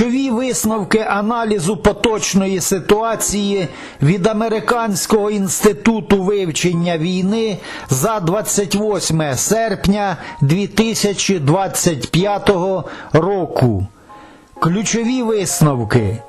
Ключові висновки аналізу поточної ситуації від Американського інституту вивчення війни за 28 серпня 2025 року. Ключові висновки.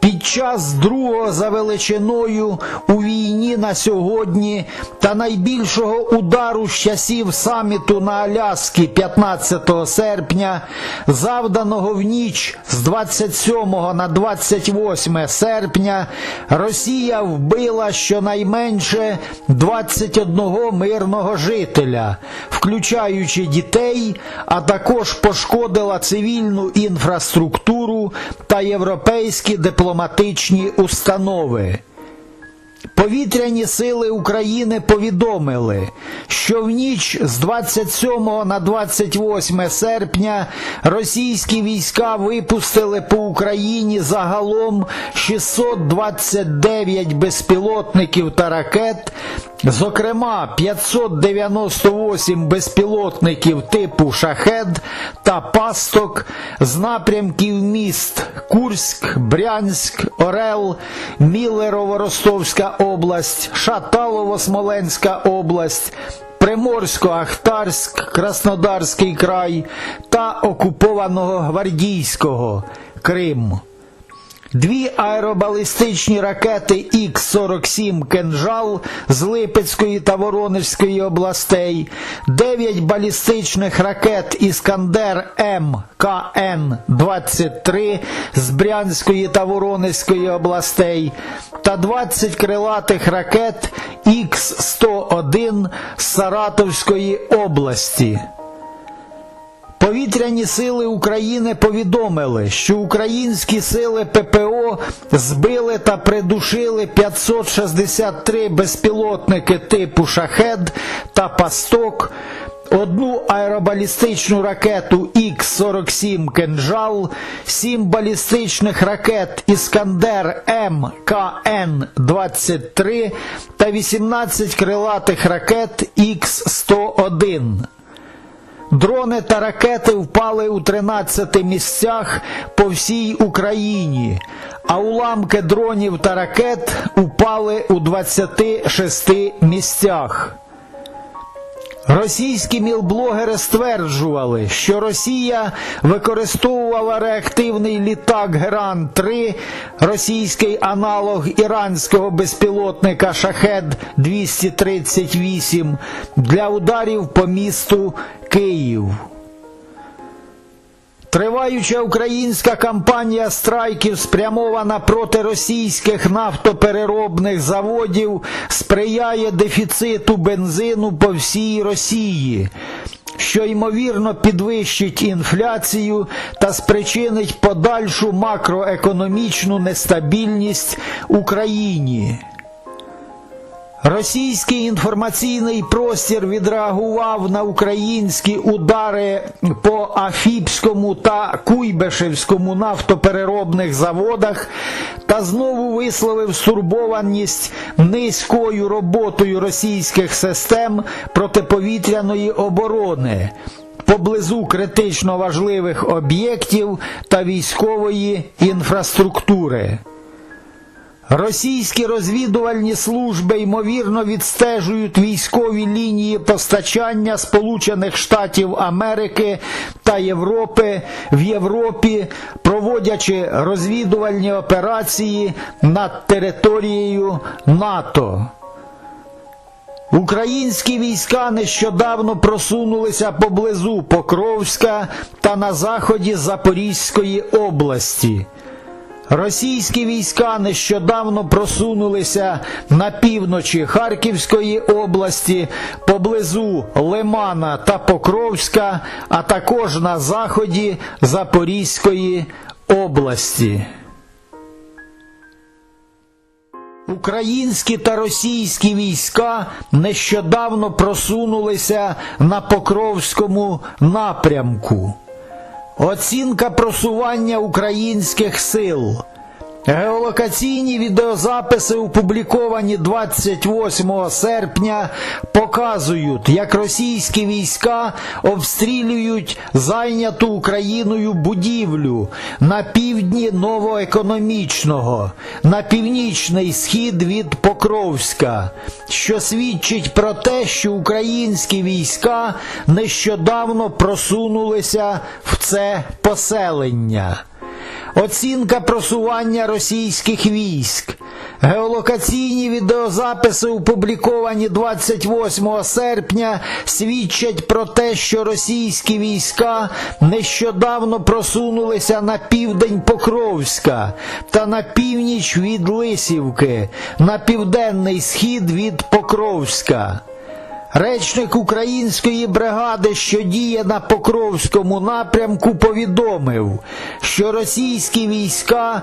Під час другого за величиною у війні на сьогодні та найбільшого удару з часів саміту на Аляскі 15 серпня, завданого в ніч з 27 на 28 серпня, Росія вбила щонайменше 21 мирного жителя, включаючи дітей, а також пошкодила цивільну інфраструктуру та європейські дипломатичні установи. Повітряні сили України повідомили, що в ніч з 27 на 28 серпня російські війська випустили по Україні загалом 629 безпілотників та ракет, зокрема 598 безпілотників типу Шахед та Пасток з напрямків міст Курськ, Брянськ, Орел, Мілерово-Ростовська область, Шаталово-Смоленська область, Приморсько-Ахтарськ, Краснодарський край та окупованого Гвардійського Крим. Дві аеробалістичні ракети Х-47 «Кинжал» з Липецької та Воронежської областей, дев'ять балістичних ракет «Іскандер М» КН-23 з Брянської та Воронезької областей та 20 крилатих ракет Х-101 з Саратовської області. Повітряні сили України повідомили, що українські сили ППО збили та придушили 563 безпілотники типу Шахед та Пасток, одну аеробалістичну ракету Х-47 «Кинжал», сім балістичних ракет Іскандер М КН-23 та 18 крилатих ракет Х-101. Дрони та ракети впали у 13 місцях по всій Україні, а уламки дронів та ракет упали у 26 місцях. Російські мілблогери стверджували, що Росія використовувала реактивний літак Геран-3, російський аналог іранського безпілотника Шахед 238 для ударів по місту Київ. Триваюча українська кампанія страйків, спрямована проти російських нафтопереробних заводів, сприяє дефіциту бензину по всій Росії, що ймовірно підвищить інфляцію та спричинить подальшу макроекономічну нестабільність Україні. Російський інформаційний простір відреагував на українські удари по Афіпському та Куйбишевському нафтопереробних заводах та знову висловив стурбованість низькою роботою російських систем протиповітряної оборони поблизу критично важливих об'єктів та військової інфраструктури. Російські розвідувальні служби ймовірно відстежують військові лінії постачання Сполучених Штатів Америки та Європи в Європі, проводячи розвідувальні операції над територією НАТО. Українські війська нещодавно просунулися поблизу Покровська та на заході Запорізької області. Російські війська нещодавно просунулися на півночі Харківської області, поблизу Лимана та Покровська, а також на заході Запорізької області. Українські та російські війська нещодавно просунулися на Покровському напрямку. Оцінка просування українських сил. Геолокаційні відеозаписи, опубліковані 28 серпня, показують, як російські війська обстрілюють зайняту Україною будівлю на півдні новоекономічного, на північний схід від Покровська, що свідчить про те, що українські війська нещодавно просунулися в це поселення. Оцінка просування російських військ. Геолокаційні відеозаписи, опубліковані 28 серпня, свідчать про те, що російські війська нещодавно просунулися на південь Покровська та на північ від Лисівки, на південний схід від Покровська. Речник української бригади, що діє на Покровському напрямку, повідомив, що російські війська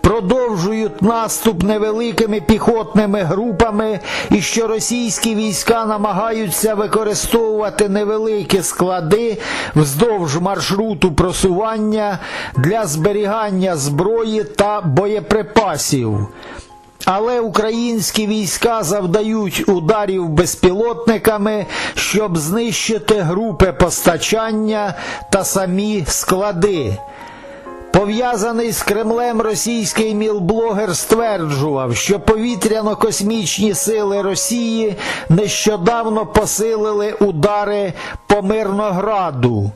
продовжують наступ невеликими піхотними групами і що російські війська намагаються використовувати невеликі склади вздовж маршруту просування для зберігання зброї та боєприпасів. Але українські війська завдають ударів безпілотниками, щоб знищити групи постачання та самі склади. Пов'язаний з Кремлем російський мілблогер стверджував, що повітряно-космічні сили Росії нещодавно посилили удари по Мирнограду.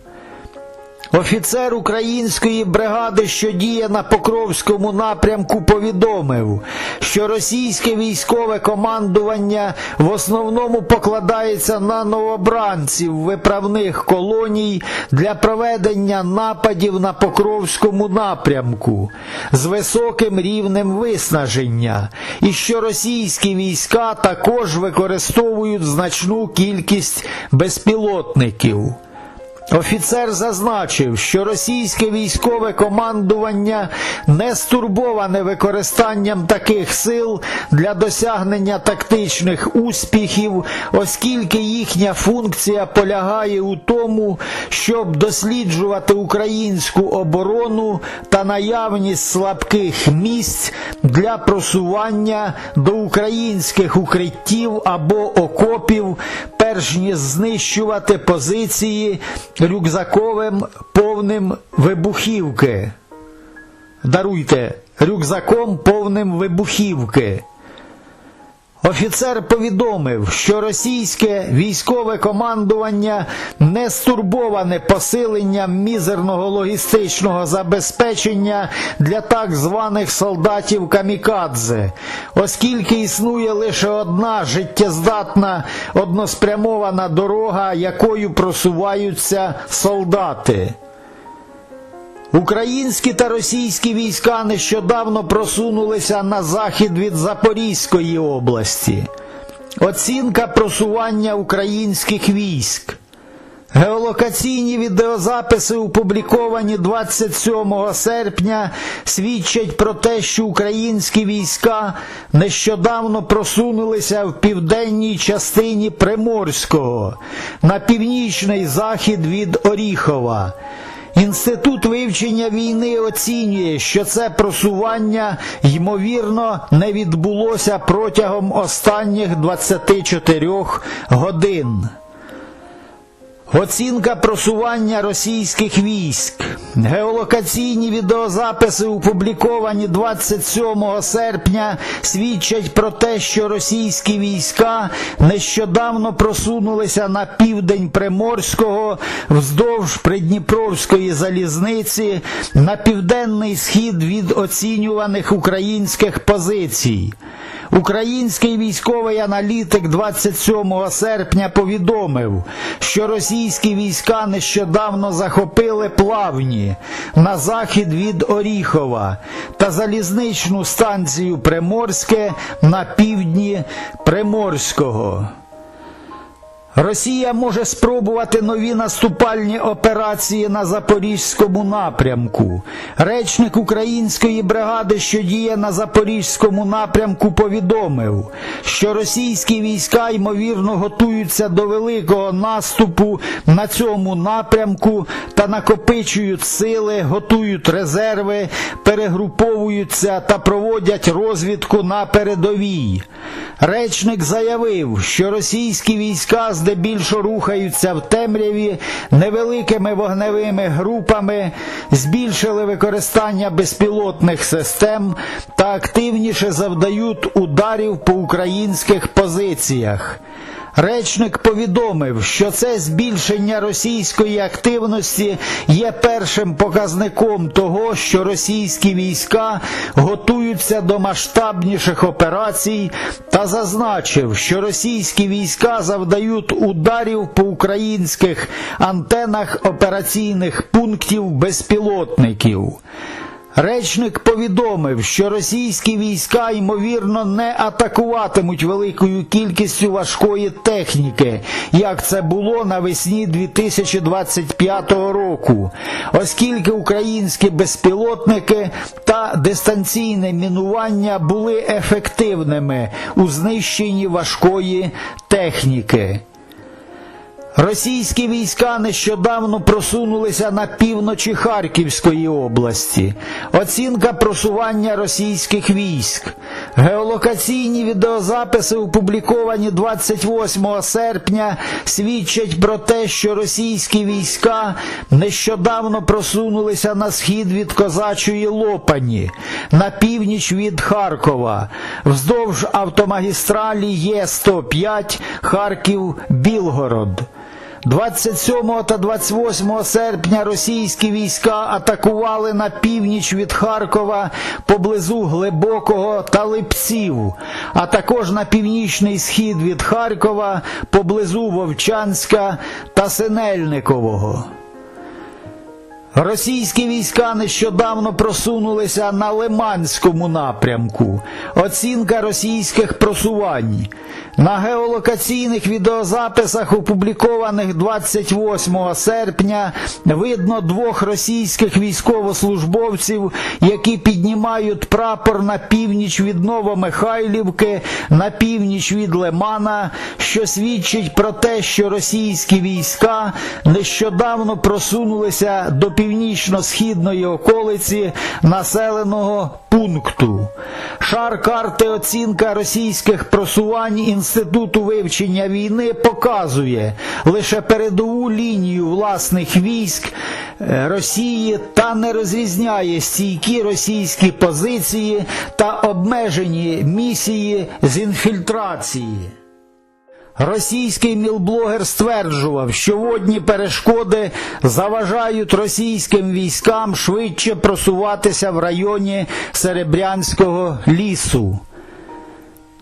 Офіцер української бригади, що діє на Покровському напрямку, повідомив, що російське військове командування в основному покладається на новобранців виправних колоній для проведення нападів на Покровському напрямку з високим рівнем виснаження, і що російські війська також використовують значну кількість безпілотників. Офіцер зазначив, що російське військове командування не стурбоване використанням таких сил для досягнення тактичних успіхів, оскільки їхня функція полягає у тому, щоб досліджувати українську оборону та наявність слабких місць для просування до українських укриттів або окопів, перш ніж знищувати позиції рюкзаковим повним вибухівки. Даруйте, рюкзаком повним вибухівки. Офіцер повідомив, що російське військове командування не стурбоване посиленням мізерного логістичного забезпечення для так званих солдатів камікадзе, оскільки існує лише одна життєздатна односпрямована дорога, якою просуваються солдати. Українські та російські війська нещодавно просунулися на захід від Запорізької області. Оцінка просування українських військ. Геолокаційні відеозаписи, опубліковані 27 серпня, свідчать про те, що українські війська нещодавно просунулися в південній частині Приморського на північний захід від Оріхова. Інститут вивчення війни оцінює, що це просування ймовірно не відбулося протягом останніх 24 годин. Оцінка просування російських військ. Геолокаційні відеозаписи, опубліковані 27 серпня, свідчать про те, що російські війська нещодавно просунулися на південь Приморського вздовж Придніпровської залізниці на південний схід від оцінюваних українських позицій. Український військовий аналітик 27 серпня повідомив, що російські війська нещодавно захопили плавні на захід від Оріхова та залізничну станцію Приморське на півдні Приморського. Росія може спробувати нові наступальні операції на запорізькому напрямку. Речник української бригади, що діє на запорізькому напрямку, повідомив, що російські війська ймовірно готуються до великого наступу на цьому напрямку та накопичують сили, готують резерви, перегруповуються та проводять розвідку на передовій. Речник заявив, що російські війська здебільшого рухаються в темряві невеликими вогневими групами, збільшили використання безпілотних систем та активніше завдають ударів по українських позиціях. Речник повідомив, що це збільшення російської активності є першим показником того, що російські війська готуються до масштабніших операцій, та зазначив, що російські війська завдають ударів по українських антенах операційних пунктів безпілотників. Речник повідомив, що російські війська ймовірно не атакуватимуть великою кількістю важкої техніки, як це було навесні 2025 року, оскільки українські безпілотники та дистанційне мінування були ефективними у знищенні важкої техніки. Російські війська нещодавно просунулися на півночі Харківської області. Оцінка просування російських військ. Геолокаційні відеозаписи, опубліковані 28 серпня, свідчать про те, що російські війська нещодавно просунулися на схід від козачої Лопані, на північ від Харкова, вздовж автомагістралі Є105 Харків-Білгород. 27 та 28 серпня російські війська атакували на північ від Харкова поблизу Глибокого та Липців, а також на північний схід від Харкова поблизу Вовчанська та Синельникового. Російські війська нещодавно просунулися на Лиманському напрямку. Оцінка російських просувань. На геолокаційних відеозаписах, опублікованих 28 серпня, видно двох російських військовослужбовців, які піднімають прапор на північ від Новомихайлівки, на північ від Лимана, що свідчить про те, що російські війська нещодавно просунулися до північно-східної околиці населеного пункту. Шар карти оцінка російських просувань Інституту вивчення війни показує лише передову лінію власних військ е, Росії та не розрізняє стійкі російські позиції та обмежені місії з інфільтрації. Російський мілблогер стверджував, що водні перешкоди заважають російським військам швидше просуватися в районі Серебрянського лісу.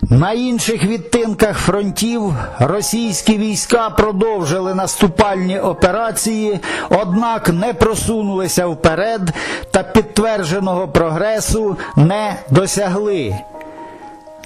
На інших відтинках фронтів російські війська продовжили наступальні операції, однак не просунулися вперед та підтвердженого прогресу не досягли.